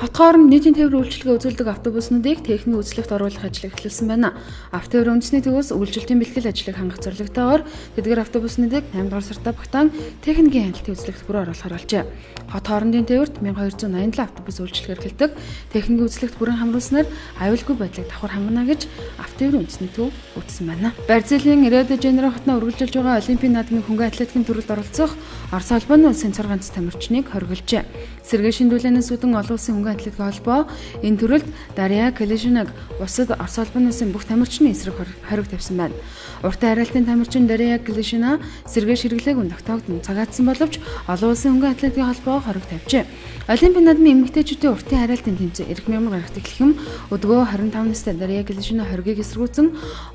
Хот хооронд нийтийн тээврийн үйлчилгээ үзүүлдэг автобуснуудыг техник үзлэгт оруулах ажлыг эхлүүлсэн байна. Автотээврийн үндэсний төвөөс үйлчилтийн бэлтгэл ажлыг хангах зорилготойгоор тэдгээр автобуснуудыг 8 дугаар сартаа багтаан техникийн хяналтын үзлэгт бүр оруулахар болжээ. Хот хоорондын тээвэрт 1287 автобус үйлчилгээ эрхэлдэг. Техникийн үзлэгт бүрэн хамруулснаар аюулгүй байдлыг давхар хангана гэж автотээврийн үндэсний төв үтсэн байна. Барзилийн Рио де Жанейро хотноо үргэлжилж байгаа Олимпийн наадмын хөнгөн атлетикийн төрөлд оролцох Орос улбаны улсын цорганц тамирчныг хориглжээ. Сэргээ шиндүүлэнээс үүдэн олон улсын хөнгөн атлетик холбоо энэ төрөлд Дарья Калишинаг усад Орос улбаны улсын бүх тамирчны эсрэг хориг тавьсан байна. Уртын харилцааны тамирчин Дарья Калишина сэргээ ширгэлээг тогтоогдсон цагаатсан боловч олон улсын хөнгөн атлетикийн холбоо хориг тавьжээ. Олимпийн наадмын эмэгтэйчүүдийн уртын харилцааны тэмцээн эрх мямар гарагт эхлэх юм. Өдгөө 25 настай Дарья Калишина хоригийг эсэргүүцэн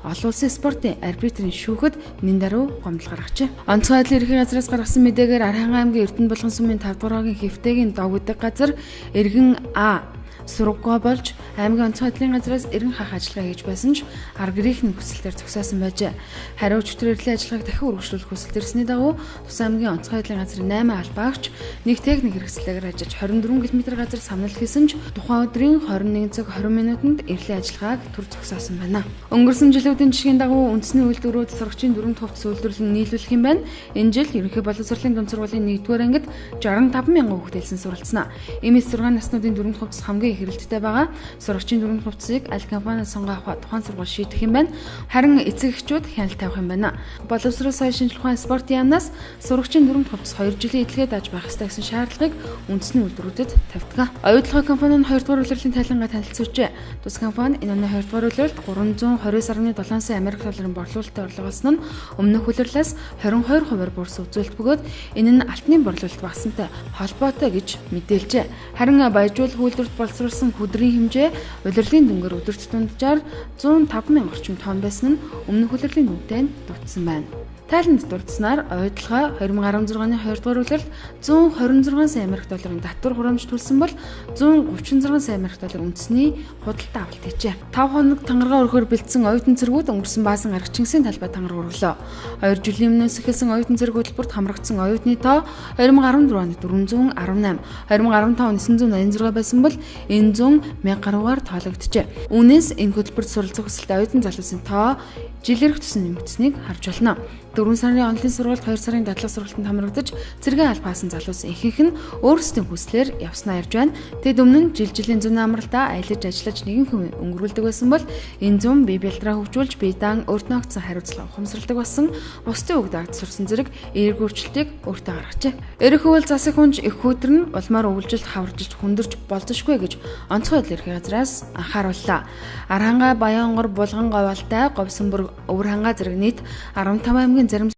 олон улсын спортын арбитрийн шүүхэд нэн даруй гомдол гаргажээ. Онцгой байдлын ерхий газраас гаргасан мэдээгээр Архангай аймгийн Эрдэнэ булган сумын 5 дугаар хогийн хэвтэйгийн дов гэдэг газар эргэн 啊，сургаггүй болж аймгийн онцгой байдлын газраас эрен хах ажиллагаа хийж байсан ч нь хүсэлтээр зогсоосон байжээ. Хариу эрхлэн ажиллагааг дахин үргэлжлүүлэх хүсэлт ирсний дагуу Тус аймгийн онцгой байдлын газрын 8 албаагч нэг техник хэрэгслээгээр ажиллаж 24 км газар самнал хийсэн ч тухайн өдрийн 21 цаг 20 минутанд эрхлэн ажиллагааг түр зогсоосон байна. Өнгөрсөн жилүүдийн жишгийн дагуу үндэсний үйлдвэрүүд сурагчийн дөрөв төвт үйлдвэрлэн нийлүүлэх юм байна. Энэ жил ерөнхий боловсролын дунд сургуулийн 1-р ангид 65 мянган хүүхэд хэлсэн суралцсан. Эмээс 6 наснуудын дөрөв төвт хамгийн хэрэгэлттэй байгаа. Сурагчийн дөрвөн хувцсыг аль компаниас сонгох тухайн сургууль шийдэх юм байна. Харин эцэг эхчүүд хяналт тавих юм байна. Боловсрол соёл шинжилгээ ухаан спорт яамнаас сурагчийн дөрвөн хувцс 2 жилийн эдлэгээ дааж байх ёстой гэсэн шаардлагыг үндэсний үйлдвэрүүдэд тавьдаг. Оюутлогын компани нь 2 дугаар улирлын тайлангаа танилцуулжээ. Тус компани энэ оны 2 дугаар улиралд 329.7 сая Америк долларын борлуулалттай орлого олсон нь өмнөх улирлаас 22 хувиар бүрс үзүүлэлт бөгөөд энэ нь алтны борлуулалт багасантай холбоотой гэж мэдээлжээ. Харин баяжуулах үйлдвэрт боловсрол боловсруулсан хүдрийн хэмжээ улирлын дүнгээр өдөрт дунджаар 105 мянган орчим тонн байсан нь өмнөх улирлын дүнтэй дутсан байна. Тайланд дурдсанаар ойдлогоо 2016 оны 2 дугаар улиралд 126 сая Америк долларын татвар хурамж төлсөн бол 136 сая Америк доллар үндэсний худалдаа авалт хийжээ. 5 хоног тангараа өргөөр бэлдсэн оюутан цэргүүд өнгөрсөн баасан аргачинсийн талбай тангараг өрлөө. 2 жилийн өмнөөс эхэлсэн оюутан цэрэг хөтөлбөрт хамрагдсан оюутны тоо 2014 онд 418, 2015 онд 986 байсан бол энэ 100 мянга гаруйгаар тоологджээ. Үүнээс энэ хөтөлбөрт суралцах хүсэлтэй оюутан залуусын тоо жилэрх тусан нэмэгдсэнийг харж байна. 4 сарын онлын сургалт 2 сарын дадлаг сургалтанд хамрагдаж цэргийн албаасан залуус ихэнх нь өөрсдийн хүслээр явснаа ярьж байна. Тэд өмнө нь жил жилийн зүүн амралтаа аялаж ажиллаж нэгэн хүн өнгөрүүлдэг байсан бол энэ зүүн бие бэлтраа хөгжүүлж бие даан өөртөө огцсон хариуцлага ухамсарладаг болсон бусдын үг дагд сурсан зэрэг эерэг өөрчлөлтийг өөртөө гаргажээ. Эрэх хөвөл засаг хүнж их хөтөр нь улмаар өвлжилт хаваржилж хүндэрч болзошгүй гэж онцгой эрхээ газраас анхаарууллаа. Архангай Баянгор булган говьалтай говьсон бүр өвөр хангаа зэрэг нийт 15 аймгийн зарим